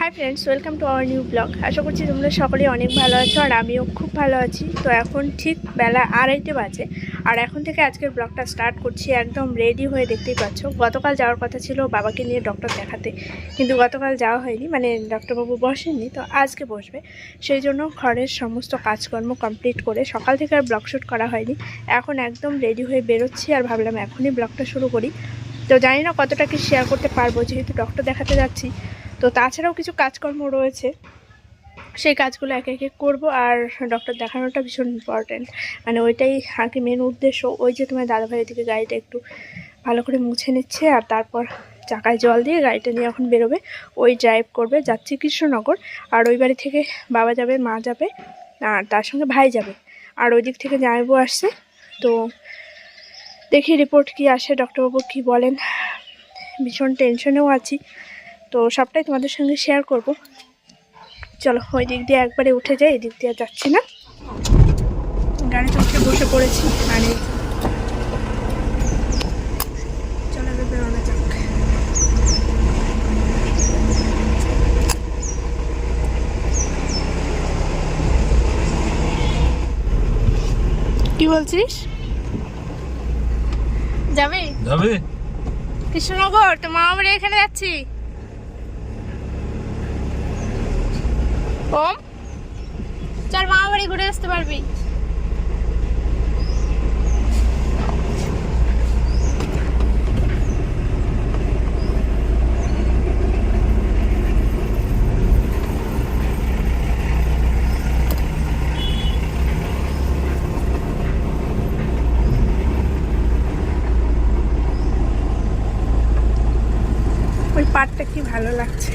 Hi friends welcome to our new blog আশা করছি তোমরা সকলেই অনেক ভালো আছো আর আমিও খুব ভালো আছি। তো এখন ঠিক বেলা আড়াইটে বাজে আর এখন থেকে আজকের ব্লগটা স্টার্ট করছি একদম রেডি হয়ে দেখতেই পাচ্ছ। গতকাল যাওয়ার কথা ছিল বাবাকে নিয়ে ডক্টর দেখাতে, কিন্তু গতকাল যাওয়া হয়নি মানে ডক্টরবাবু বসেননি, তো আজকে বসবে। সেই জন্য ঘরের সমস্ত কাজকর্ম কমপ্লিট করে সকাল থেকে আর ব্লগ শ্যুট করা হয়নি। এখন একদম রেডি হয়ে বেরোচ্ছি আর ভাবলাম এখনই ব্লগটা শুরু করি। তো জানি না কতটা কি শেয়ার করতে পারব, যেহেতু ডক্টর দেখাতে যাচ্ছি। তো তাছাড়াও কিছু কাজকর্ম রয়েছে। সেই কাজগুলো একে একে করব আর ডক্টর দেখানোটা ভীষণ ইম্পর্ট্যান্ট মানে ওইটাই আর কি মেন উদ্দেশ্য। ওই যে তোমার দাদাভাই দিকে গাড়িটা একটু ভালো করে মুছে নিচ্ছে আর তারপর চাকায় জল দিয়ে গাড়িটা নিয়ে এখন বেরোবে। ওই ড্রাইভ করবে। যাচ্ছে কৃষ্ণনগর। আর ওই বাড়ি থেকে বাবা যাবে, মা যাবে, আর তার সঙ্গে ভাই যাবে। আর ওই দিক থেকে জামাইবু আসছে। তো দেখি রিপোর্ট কি আসে ডক্টরবাবু কি বলেন। ভীষণ টেনশনেও আছি। তো সবটাই তোমাদের সঙ্গে শেয়ার করব। চলো ওই দিক দিয়ে একবারে উঠে যাই এই দিক দিয়ে আর যাচ্ছি না। গাড়িতে উঠে বসে পড়েছি আর চলো এবার বেরোনো যাক। কি বলছিস? যাবে? যাবে। কৃষ্ণনগর তো মামা বাড়ি এখানে যাচ্ছি। ওম। চল মামা বাড়ি ঘুরে আসতে পারবি। ওই পাটটা কি ভালো লাগছে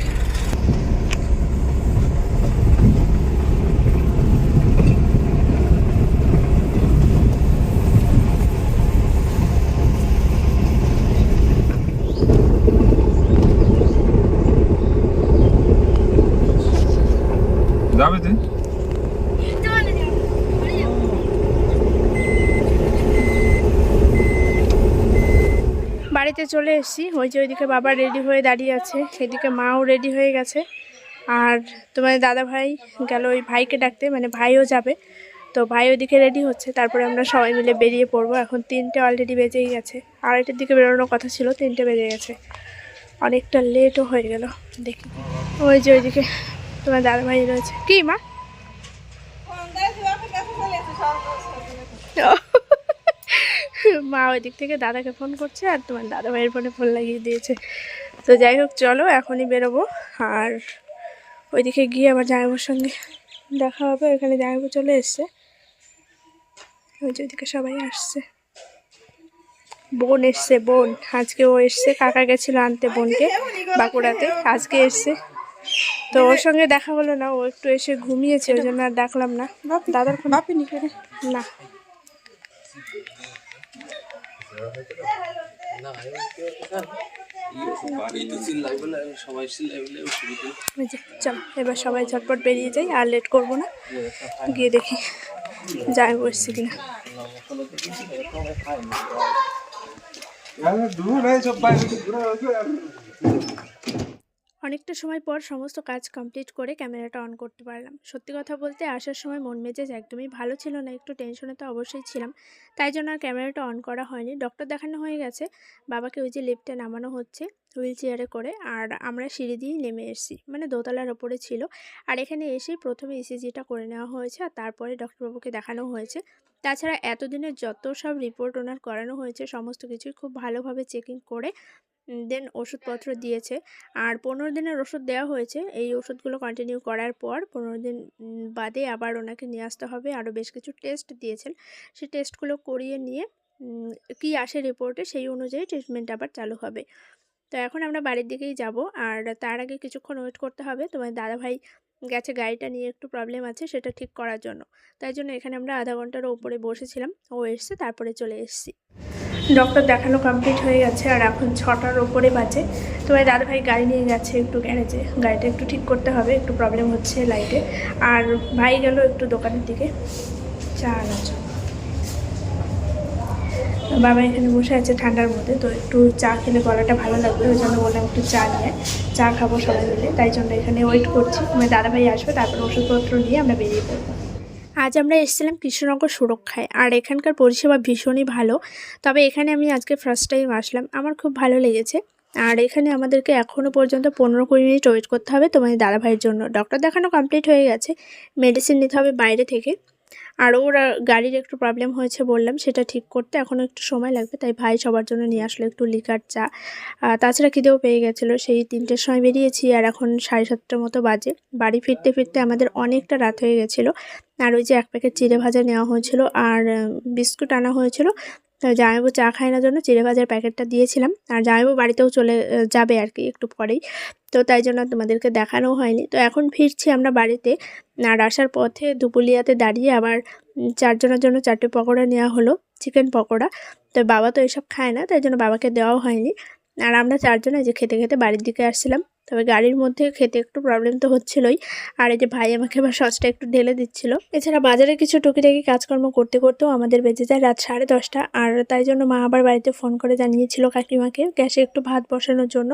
যাবে তুই বাড়িতে চলে এসেছি। ওই যে ওইদিকে বাবা রেডি হয়ে দাঁড়িয়ে আছে সেদিকে মাও রেডি হয়ে গেছে। আর তোমার দাদা ভাই গেল ওই ভাইকে ডাকতে মানে ভাইও যাবে। তো ভাই ওইদিকে রেডি হচ্ছে তারপরে আমরা সবাই মিলে বেরিয়ে পড়ব। এখন তিনটে অলরেডি বেজেই গেছে। আড়াইটের দিকে বেরোনোর কথা ছিল তিনটে বেজে গেছে। অনেকটা লেটও হয়ে গেল দেখি। ওই যে ওইদিকে তোমার দাদা ভাই রয়েছে। কি মা? মা ওই দিক থেকে দাদাকে ফোন করছে আর তোমার দাদা ভাইয়ের ফোনে ফোন লাগিয়ে দিয়েছে। তো যাই হোক চলো এখনই বেরোবো। আর ওইদিকে গিয়ে আবার জামাইবুর সঙ্গে দেখা হবে। এখানে জামাইবু চলে এসছে। ওই যে ওইদিকে সবাই আসছে। বোন এসছে বোন। আজকে ও এসছে কাকা গেছিল আনতে বোনকে বাঁকুড়াতে। আজকে এসছে। তো ওর সঙ্গে দেখা হলো না ও একটু এসে ঘুমিয়েছে ওই জন্য আর ডাকলাম না। দাদার ফোন না। চল, এবার সবাই ঝটপট বেরিয়ে যাই, আর লেট করব না। গিয়ে দেখি যাই বসছি কিনা। অনেকটা সময় পর সমস্ত কাজ কমপ্লিট করে ক্যামেরাটা অন করতে পারলাম। সত্যি কথা বলতে আসার সময় মন মেজাজ একদমই ভালো ছিল না, একটু টেনশনে তো অবশ্যই ছিলাম। তাই জন্য আর ক্যামেরাটা অন করা হয়নি। ডক্টর দেখানো হয়ে গেছে। বাবাকে ওই যে লিফটে নামানো হচ্ছে। হুইল চেয়ারে করে আর আমরা সিঁড়ি দিয়েই নেমে এসেছি। মানে দোতলার ওপরে ছিল। আর এখানে এসেই প্রথমে ইসিজিটা করে নেওয়া হয়েছে আর তারপরে ডক্টরবাবুকে দেখানো হয়েছে। তাছাড়া এতদিনের যত সব রিপোর্ট ওনার করানো হয়েছে, সমস্ত কিছুই খুব ভালোভাবে চেকিং করে দেন ওষুধপত্র দিয়েছে। আর পনেরো দিনের ওষুধ দেওয়া হয়েছে। এই ওষুধগুলো কন্টিনিউ করার পর পনেরো দিন বাদে আবার ওনাকে নিয়ে আসতে হবে। আরও বেশ কিছু টেস্ট দিয়েছেন। সেই টেস্টগুলো করিয়ে নিয়ে কি আসে রিপোর্টে সেই অনুযায়ী ট্রিটমেন্ট আবার চালু হবে। তো এখন আমরা বাড়ির দিকেই যাব। আর তার আগে কিছুক্ষণ ওয়েট করতে হবে। তোমার দাদাভাই গেছে গাড়িটা নিয়ে একটু প্রবলেম আছে সেটা ঠিক করার জন্য। তাই জন্য এখানে আমরা আধা ঘণ্টার উপরে বসেছিলাম। ও এসছে, তারপরে চলে এসেছি। ডক্টর দেখানো কমপ্লিট হয়ে গেছে আর এখন ছটার ওপরে বাজে। তো ভাই দাদাভাই গাড়ি নিয়ে গেছে একটু গ্যারেজে গাড়িটা একটু ঠিক করতে হবে, একটু প্রবলেম হচ্ছে লাইটে আর ভাই গেল একটু দোকানের দিকে। চা আনার জন্য। বাবা এখানে বসে আছে ঠান্ডার মধ্যে, তো একটু চা খেলে গলাটা ভালো লাগবে, ওই জন্য বললাম একটু চা নিয়ে, চা খাব সবাই মিলে, তাই জন্য এখানে ওয়েট করছি। আমার দাদাভাই আসবে, তারপর ওষুধপত্র নিয়ে আমরা বেরিয়ে পড়ব। আজ আমরা এসেছিলাম কৃষ্ণনগর সুরক্ষায়, আর এখানকার পরিষেবা ভীষণই ভালো, তবে এখানে আমি আজকে ফার্স্ট টাইম আসলাম, আমার খুব ভালো লেগেছে। আর এখানে আমাদেরকে এখনও পর্যন্ত পনেরো কুড়ি মিনিট ওয়েট করতে হবে তোমাদের দাদাভাইয়ের জন্য। ডক্টর দেখানো কমপ্লিট হয়ে গেছে মেডিসিন নিতে হবে বাইরে থেকে। আর ওর গাড়ির একটু প্রবলেম হয়েছে বললাম, সেটা ঠিক করতে এখনও একটু সময় লাগবে, তাই ভাই সবার জন্য নিয়ে আসলো একটু লিকার চা। তাছাড়া খিদেও পেয়ে গেছিল, সেই তিনটের সময় বেরিয়েছি আর এখন সাড়ে সাতটার মতো বাজে। বাড়ি ফিরতে ফিরতে আমাদের অনেকটা রাত হয়ে গেছিল, আর ওই যে এক প্যাকেট চিড়ে ভাজা নেওয়া হয়েছিল, আর বিস্কুট আনা হয়েছিল জামাইবু চা খায় না জন্য চিড়ে ভাজার প্যাকেটটা দিয়েছিলাম। আর জামাইবু বাড়িতেও চলে যাবে আর কি একটু পরেই। তো তাই জন্য তোমাদেরকে দেখানো হয়নি। তো এখন ফিরছি আমরা বাড়িতে। আর আসার পথে দুপুলিয়াতে দাঁড়িয়ে আবার চারজনের জন্য চারটে পকোড়া নেওয়া হলো, চিকেন পকোড়া। তো বাবা তো এসব খায় না, তাই জন্য বাবাকে দেওয়াও হয়নি। আর আমরা চারজন যে খেতে খেতে বাড়ির দিকে আসছিলাম, তবে গাড়ির মধ্যে খেতে একটু প্রবলেম তো হচ্ছিলোই। আর এই যে ভাই আমাকে আবার সসটা একটু ঢেলে দিচ্ছিল। এছাড়া বাজারে কিছু টুকিটাকি কাজকর্ম করতে করতেও আমাদের বেঁচে যায় রাত সাড়ে দশটা। আর তাই জন্য মা আবার বাড়িতে ফোন করে জানিয়েছিল কাকিমাকে গ্যাসে একটু ভাত বসানোর জন্য।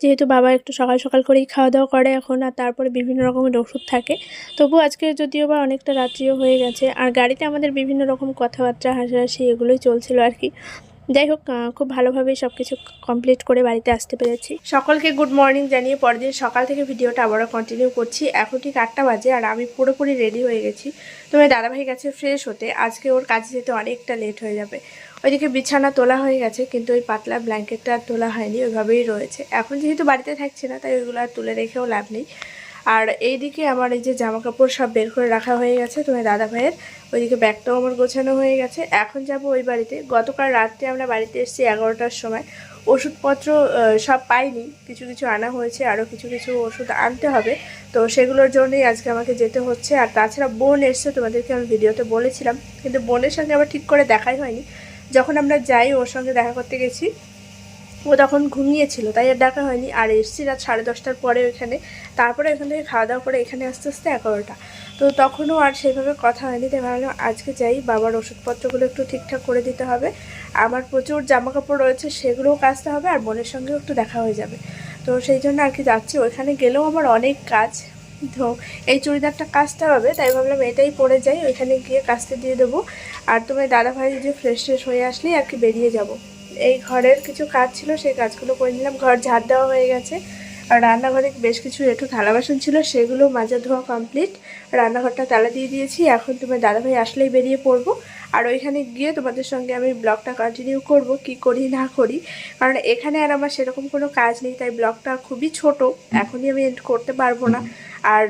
যেহেতু বাবা একটু সকাল সকাল করেই খাওয়া দাওয়া করে এখন, আর তারপরে বিভিন্ন রকমের ওষুধ থাকে। তবু আজকে যদিও বা অনেকটা রাত্রিও হয়ে গেছে। আর গাড়িতে আমাদের বিভিন্ন রকম কথাবার্তা, হাসাহাসি এগুলোই চলছিল আর কি। যাই হোক খুব ভালোভাবেই সব কিছু কমপ্লিট করে বাড়িতে আসতে পেরেছি। সকলকে গুড মর্নিং জানিয়ে পরের দিন সকাল থেকে ভিডিওটা আবারও কন্টিনিউ করছি। এখন ঠিক আটটা বাজে আর আমি পুরোপুরি রেডি হয়ে গেছি। তোমার দাদাভাই গেছে ফ্রেশ হতে। আজকে ওর কাজে যেতে অনেকটা লেট হয়ে যাবে। ওইদিকে বিছানা তোলা হয়ে গেছে, কিন্তু ওই পাতলা ব্ল্যাঙ্কেটটা তোলা হয়নি, ওইভাবেই রয়েছে। এখন যেহেতু বাড়িতে থাকছে না, তাই ওইগুলো আর তুলে রেখেও লাভ নেই। আর এইদিকে আমার এই যে জামা কাপড় সব বের করে রাখা হয়ে গেছে, তোমার দাদা ভাইয়ের। ওইদিকে ব্যাগটাও আমার গোছানো হয়ে গেছে। এখন যাব ওই বাড়িতে। গতকাল রাত্রে আমরা বাড়িতে এসেছি এগারোটার সময়। ওষুধপত্র সব পাইনি। কিছু কিছু আনা হয়েছে আরও কিছু কিছু ওষুধ আনতে হবে। তো সেগুলোর জন্যই আজকে আমাকে যেতে হচ্ছে। আর তাছাড়া বোন এসছে, তোমাদেরকে আমি ভিডিওতে বলেছিলাম। কিন্তু বোনের সঙ্গে আবার ঠিক করে দেখাই হয়নি। যখন আমরা যাই, ওর সঙ্গে দেখা করতে গেছি। ও তখন ঘুমিয়েছিল, তাই আর দেখা হয়নি। আর এসছি রাত সাড়ে দশটার পরে ওইখানে। তারপরে এখান থেকে খাওয়া দাওয়া করে এখানে আস্তে আস্তে এগারোটা। তো তখনও আর সেইভাবে কথা হয়নি, তাই ভাবলাম আজকে যাই, বাবার ওষুধপত্রগুলো একটু ঠিকঠাক করে দিতে হবে। আমার প্রচুর জামা কাপড় রয়েছে, সেগুলোও কাচতে হবে আর বোনের সঙ্গেও একটু দেখা হয়ে যাবে। তো সেই জন্য আর কি যাচ্ছি। ওইখানে গেলেও আমার অনেক কাজ। তো এই চুড়িদারটা কাচতে হবে, তাই ভাবলাম এটাই পরে যাই, ওইখানে গিয়ে কাচতে দিয়ে দেবো। আর তোমার দাদাভাই যে ফ্রেশ ফ্রেশ হয়ে আসলেই আর কি বেরিয়ে যাব। এই ঘরের কিছু কাজ ছিল, সেই কাজগুলো করে নিলাম। ঘর ঝাড় দেওয়া হয়ে গেছে। আর রান্নাঘরে বেশ কিছু একটু থালা বাসন ছিল, সেগুলো মাজা ধোয়া কমপ্লিট রান্নাঘরটা তালা দিয়ে দিয়েছি। এখন তোমার দাদাভাই আসলেই বেরিয়ে পড়ব। আর ওইখানে গিয়ে তোমাদের সঙ্গে আমি ব্লগটা কন্টিনিউ করব, কি করি, না করি। কারণ এখানে আর আমার সেরকম কোনো কাজ নেই, তাই ব্লগটা খুবই ছোট। এখনই আমি এন্ড করতে পারব না। আর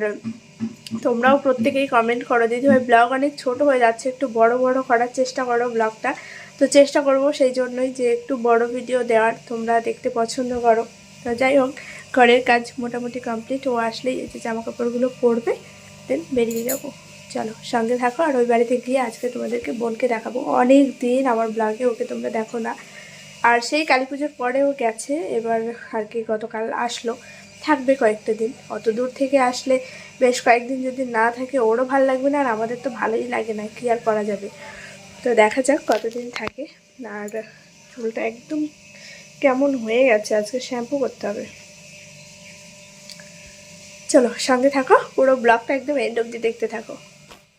তোমরাও প্রত্যেকেই কমেন্ট করো দিদি ভাই ব্লগ অনেক ছোট হয়ে যাচ্ছে, একটু বড় বড় করার চেষ্টা করো ব্লগটা। তো চেষ্টা করব সেই জন্যই যে একটু বড় ভিডিও দেওয়ার, তোমরা দেখতে পছন্দ করো। তো যাই হোক, ঘরের কাজ মোটামুটি কমপ্লিট ও আসলেই এই যে জামা কাপড়গুলো পরবে দেন বেরিয়ে যাব। চলো, সঙ্গে থাকো আর ওই বাড়িতে গিয়ে আজকে তোমাদেরকে বোনকে দেখাবো। অনেক দিন আমার ব্লগে ওকে তোমরা দেখো না। আর সেই কালী পুজোর পরেও গেছে, এবার আর কি গতকাল আসলো। থাকবে কয়েকটা দিন, অত দূর থেকে আসলে বেশ কয়েকদিন যদি না থাকে, ওরও ভালো লাগবে না আর আমাদের তো ভালোই লাগে না, কি আর করা যাবে। তো দেখা যাক কতদিন থাকে। আর চুলটা একদম কেমন হয়ে গেছে, আজকে শ্যাম্পু করতে হবে। চলো সঙ্গে থাকো, পুরো ব্লগটা একদম এন্ড অবধি দেখতে থাকো।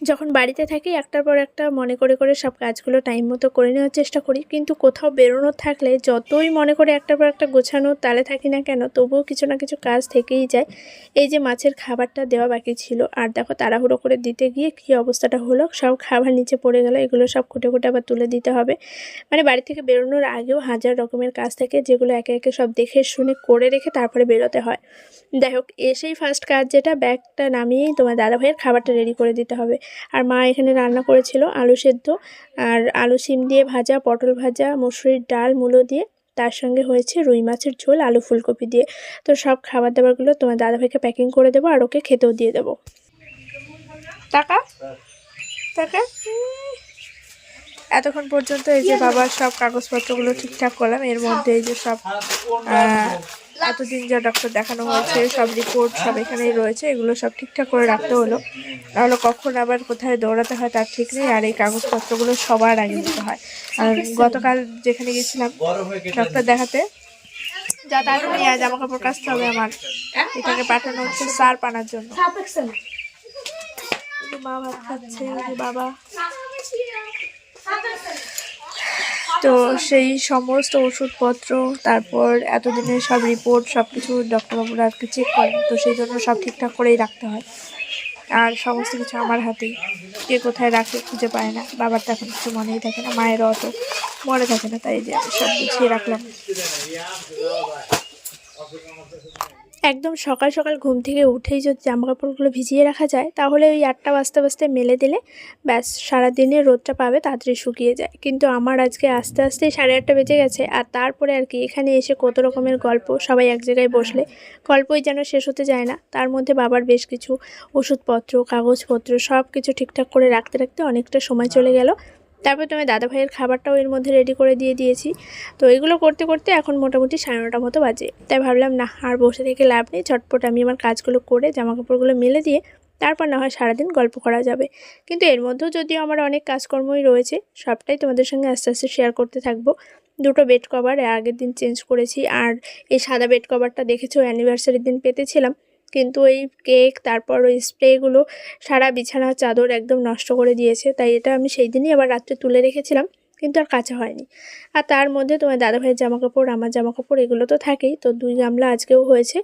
যখন বাড়িতে থাকি, একটার পর একটা মনে করে করে সব কাজগুলো টাইম মতো করে নেওয়ার চেষ্টা করি। কিন্তু কোথাও বেরোনোর থাকলে যতই মনে করে একটার পর একটা গোছানো তালে থাকি না কেন, তবুও কিছু না কিছু কাজ থেকেই যায়। এই যে মাছের খাবারটা দেওয়া বাকি ছিল, আর দেখো তাড়াহুড়ো করে দিতে গিয়ে কী অবস্থাটা হলো, সব খাবার নিচে পড়ে গেল, এগুলো সব খুঁটে খুঁটে আবার তুলে দিতে হবে। মানে বাড়ি থেকে বেরোনোর আগেও হাজার রকমের কাজ থাকে, যেগুলো একে একে সব দেখে শুনে করে রেখে তারপরে বেরোতে হয়। যাই হোক, এসেই ফার্স্ট কাজ যেটা, ব্যাগটা নামিয়েই তোমার দাদা ভাইয়ের খাবারটা রেডি করে দিতে হবে। আর মা এখানে রান্না করেছিল আলু সেদ্ধ আর আলু সিম দিয়ে ভাজা পটল ভাজা মুসুরির ডাল মূলো দিয়ে। তার সঙ্গে হয়েছে রুই মাছের ঝোল আলু ফুলকপি দিয়ে। তো সব খাবার দাবারগুলো তোমার দাদাভাইকে প্যাকিং করে দেবো আর ওকে খেতেও দিয়ে দেবো। টাকা? টাকা? এতক্ষণ পর্যন্ত এই যে বাবার সব কাগজপত্রগুলো ঠিকঠাক করলাম এর মধ্যে এই যে সব এতদিন যা ডক্টর দেখানো হয়েছে, সব রিপোর্ট সব এখানেই রয়েছে, এগুলো সব ঠিকঠাক করে রাখতে হলো। নাহলে কখন আবার কোথায় দৌড়াতে হয় তার ঠিক নেই, আর এই কাগজপত্রগুলো সবার আগে দিতে হয়। আর গতকাল যেখানে গেছিলাম ডক্টর দেখাতে, যা তার নিয়ে জামা কাপড় কাচতে হবে আমার। এটাকে পাঠানো হচ্ছে সার পানার জন্য। মা ভাত খাচ্ছে বাবা। তো সেই সমস্ত ওষুধপত্র, তারপর এতদিনের সব রিপোর্ট সব কিছু ডক্টরবাবুরা আজকে চেক করেন, তো সেই জন্য সব ঠিকঠাক করেই রাখতে হয়। আর সমস্ত কিছু আমার হাতেই। কে কোথায় রাখে খুঁজে পায় না। বাবার তো এখন কিছু মনেই থাকে না মায়ের অত মনে থাকে না, তাই যে সব গুছিয়ে রাখলাম। একদম সকাল সকাল ঘুম থেকে উঠেই যদি জামা কাপড়গুলো ভিজিয়ে রাখা যায়, তাহলে ওই আটটা বাজতে বাজতে মেলে দিলে ব্যাস সারাদিনে রোদটা পাবে, তাড়াতাড়ি শুকিয়ে যায়। কিন্তু আমার আজকে আস্তে আস্তেই সাড়ে আটটা বেজে গেছে, আর তারপরে আর কি, এখানে এসে কত রকমের গল্প, সবাই এক জায়গায় বসলে গল্পই যেন শেষ হতে যায় না। তার মধ্যে বাবার বেশ কিছু ওষুধপত্র, কাগজপত্র সব কিছু ঠিকঠাক করে রাখতে রাখতে অনেকটা সময় চলে গেল। তারপর তুমি দাদা ভাইয়ের খাবারটাও এর মধ্যে রেডি করে দিয়ে দিয়েছি। তো এগুলো করতে করতে এখন মোটামুটি সাড়ে নটার মতো বাজে। তাই ভাবলাম, না, আর বসে থেকে লাভ নেই। ঝটপট আমি আমার কাজগুলো করে জামা কাপড়গুলো মেলে দিয়ে তারপর না হয় সারাদিন গল্প করা যাবে। কিন্তু এর মধ্যেও যদিও আমার অনেক কাজকর্মই রয়েছে, সবটাই তোমাদের সঙ্গে আস্তে আস্তে শেয়ার করতে থাকব। দুটো বেড কভার আগের দিন চেঞ্জ করেছি, আর এই সাদা বেড কভারটা দেখেছ অ্যানিভার্সারির দিন পেতেছিলাম। কিন্তু ওই কেক, তারপর ওই স্প্রেগুলো সারা বিছানার চাদর একদম নষ্ট করে দিয়েছে। তাই এটা আমি সেই দিনই আবার রাত্রে তুলে রেখেছিলাম, কিন্তু আর কাঁচা হয়নি। আর তার মধ্যে তোমার দাদাভাইয়ের জামা কাপড় আমার জামা কাপড় এগুলো তো থাকেই, তো দুই গামলা আজকেও হয়েছে।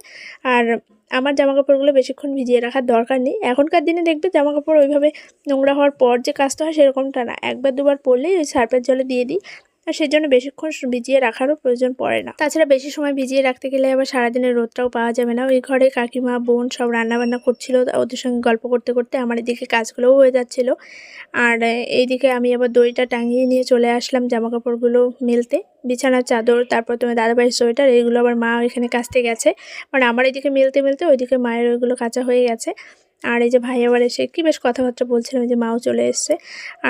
আর আমার জামা কাপড়গুলো বেশিক্ষণ ভিজিয়ে রাখার দরকার নেই। এখনকার দিনে দেখবে জামা কাপড় ওইভাবে নোংরা হওয়ার পর যে কাজটা হয় সেরকমটা না। একবার দুবার পরলেই ওই সার্ফের জলে দিয়ে দিই। আর সেই জন্য বেশিক্ষণ ভিজিয়ে রাখারও প্রয়োজন পড়ে না। তাছাড়া বেশি সময় ভিজিয়ে রাখতে গেলে আবার সারাদিনের রোদটাও পাওয়া যাবে না। ওই ঘরে কাকিমা, বোন সব রান্নাবান্না করছিল। ওদের সঙ্গে গল্প করতে করতে আমার এদিকে কাজগুলোও হয়ে যাচ্ছিল। আর এইদিকে আমি আবার দড়িটা টাঙিয়ে নিয়ে চলে আসলাম জামা কাপড়গুলো মেলতে। বিছানার চাদর, তারপর তোমার দাদাভাইয়ের সোয়েটার এইগুলো আবার মা এখানে কাচতে গেছে। মানে আমার এদিকে মেলতে মেলতে ওইদিকে মায়ের ওইগুলো কাঁচা হয়ে গেছে। আর এই যে ভাই আবার এসে কি বেশ কথাবার্তা বলছিলাম যে মাও চলে এসছে।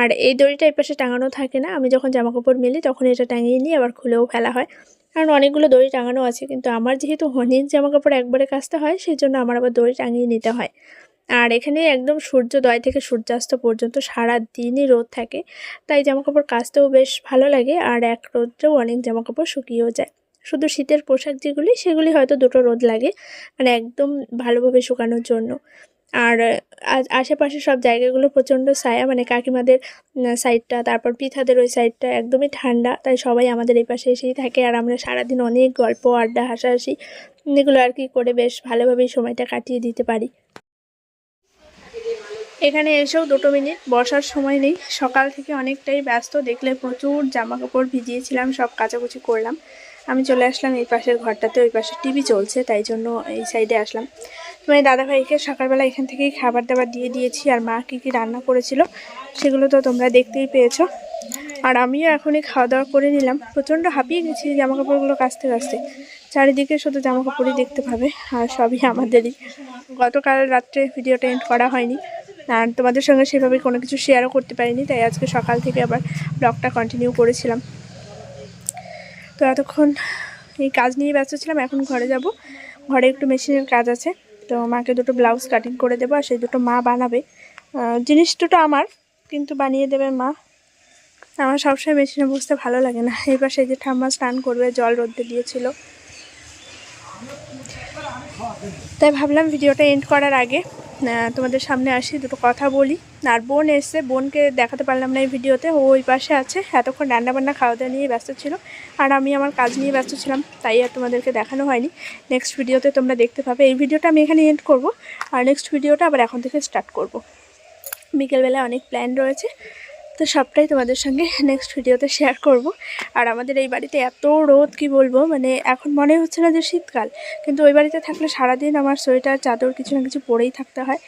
আর এই দড়িটা এই পাশে টাঙানো থাকে না, আমি যখন জামা কাপড় মেলি তখন এটা টাঙিয়ে নিয়ে আবার খুলেও ফেলা হয়। কারণ অনেকগুলো দড়ি টাঙানো আছে, কিন্তু আমার যেহেতু অনেক জামা কাপড় একবারে কাচতে হয় সেই জন্য আমার আবার দড়ি টাঙিয়ে নিতে হয়। আর এখানে একদম সূর্যোদয় থেকে সূর্যাস্ত পর্যন্ত সারা দিনই রোদ থাকে, তাই জামা কাপড় কাচতেও বেশ ভালো লাগে, আর এক রোদ্রেও অনেক জামা কাপড় শুকিয়েও যায়। শুধু শীতের পোশাক যেগুলি, সেগুলি হয়তো দুটো রোদ লাগে মানে একদম ভালোভাবে শুকানোর জন্য। আর আশেপাশে সব জায়গাগুলো প্রচণ্ড ছায়া মানে কাকিমাদের সাইডটা তারপর পিঠাদের ওই সাইডটা একদমই ঠান্ডা, তাই সবাই আমাদের এই পাশে এসেই থাকে। আর আমরা সারাদিন অনেক গল্প, আড্ডা, হাসাহাসি, এগুলো আর কি করে বেশ ভালোভাবেই সময়টা কাটিয়ে দিতে পারি। এখানে এসেও দুটো মিনিট, বসার সময় নেই। সকাল থেকে অনেকটাই ব্যস্ত, দেখলে প্রচুর জামা কাপড় ভিজিয়েছিলাম, সব কাচাকুচি করলাম। আমি চলে আসলাম এই পাশের ঘরটাতে, ওই পাশে টিভি চলছে, তাই জন্য এই সাইডে আসলাম। তোমার দাদাভাইকে সকালবেলা এখান থেকেই খাবার দাবার দিয়ে দিয়েছি আর মা কী কী রান্না করেছিল, সেগুলো তো তোমরা দেখতেই পেয়েছ। আর আমিও এখনই খাওয়া দাওয়া করে নিলাম। প্রচণ্ড হাঁপিয়ে গেছি জামা কাপড়গুলো কাচতে কাচতে। চারিদিকে শুধু জামা কাপড়ই দেখতে পাবে, আর সবই আমাদেরই। গতকাল রাত্রে ভিডিওটা এন্ড করা হয়নি। আর তোমাদের সঙ্গে সেভাবে কোনো কিছু শেয়ারও করতে পারিনি, তাই আজকে সকাল থেকে আবার ব্লগটা কন্টিনিউ করেছিলাম। তো এতক্ষণ এই কাজ নিয়ে ব্যস্ত ছিলাম, এখন ঘরে যাব। ঘরে একটু মেশিনের কাজ আছে। তো মাকে দুটো ব্লাউজ কাটিং করে দেবো আর সেই দুটো মা বানাবে। জিনিস দুটো আমার, কিন্তু বানিয়ে দেবে মা। আমার সবসময় মেশিনে বুঝতে ভালো লাগে না। এবার সেই যে ঠাম্মা স্নান করবে, জল রোদ্দে দিয়েছিল। তাই ভাবলাম ভিডিওটা এন্ড করার আগে তোমাদের সামনে আসি, দুটো কথা বলি। আর বোন এসছে, বোনকে দেখাতে পারলাম না এই ভিডিওতে, ও ওই পাশে আছে, এতক্ষণ রান্নাবান্না খাওয়া দাওয়া নিয়ে ব্যস্ত ছিল। আর আমি আমার কাজ নিয়ে ব্যস্ত ছিলাম, তাই আর তোমাদেরকে দেখানো হয়নি। নেক্সট ভিডিওতে তোমরা দেখতে পাবে। এই ভিডিওটা আমি এখানে এন্ড করব। আর নেক্সট ভিডিওটা আবার এখন থেকে স্টার্ট করব। বিকেলবেলায় অনেক প্ল্যান রয়েছে। তো সবটাই তোমাদের সঙ্গে নেক্সট ভিডিওতে শেয়ার করব। আর আমাদের এই বাড়িতে এত রোদ, কি বলব? মানে এখন মনে হচ্ছে না যে শীতকাল। কিন্তু ওই বাড়িতে থাকলে সারাদিন আমার সোয়েটার, চাদর কিছু না কিছু পরেই থাকতে হয়।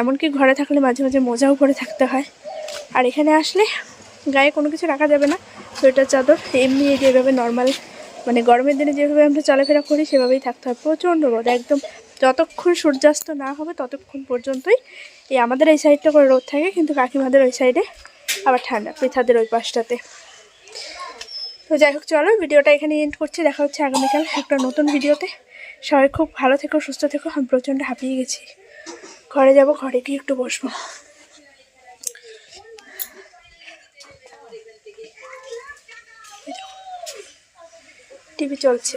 এমনকি ঘরে থাকলে মাঝে মাঝে মোজাও পরে থাকতে হয়। আর এখানে আসলে গায়ে কোনো কিছু রাখা যাবে না। সোয়েটার, চাদর, এমনি যেভাবে নর্মাল মানে গরমের দিনে যেভাবে আমরা চলাফেরা করি, সেভাবেই থাকতে হয়। প্রচণ্ড রোদ, একদম যতক্ষণ সূর্যাস্ত না হবে ততক্ষণ পর্যন্তই এই আমাদের এই সাইডটা করে রোদ থাকে। কিন্তু কাকিমাদের ওই সাইডে আবার ঠান্ডা পৃথাদের ওই পাশটাতে। তো যাই হোক, চলো, ভিডিওটা এখানে এন্ড করছি। দেখা হচ্ছে আগামীকাল একটা নতুন ভিডিওতে। সবাই খুব ভালো থেকো, সুস্থ থেকো। আমি প্রচণ্ড হাঁপিয়ে গেছি। ঘরে যাব, ঘরে গিয়ে একটু বসবো। টিভি চলছে।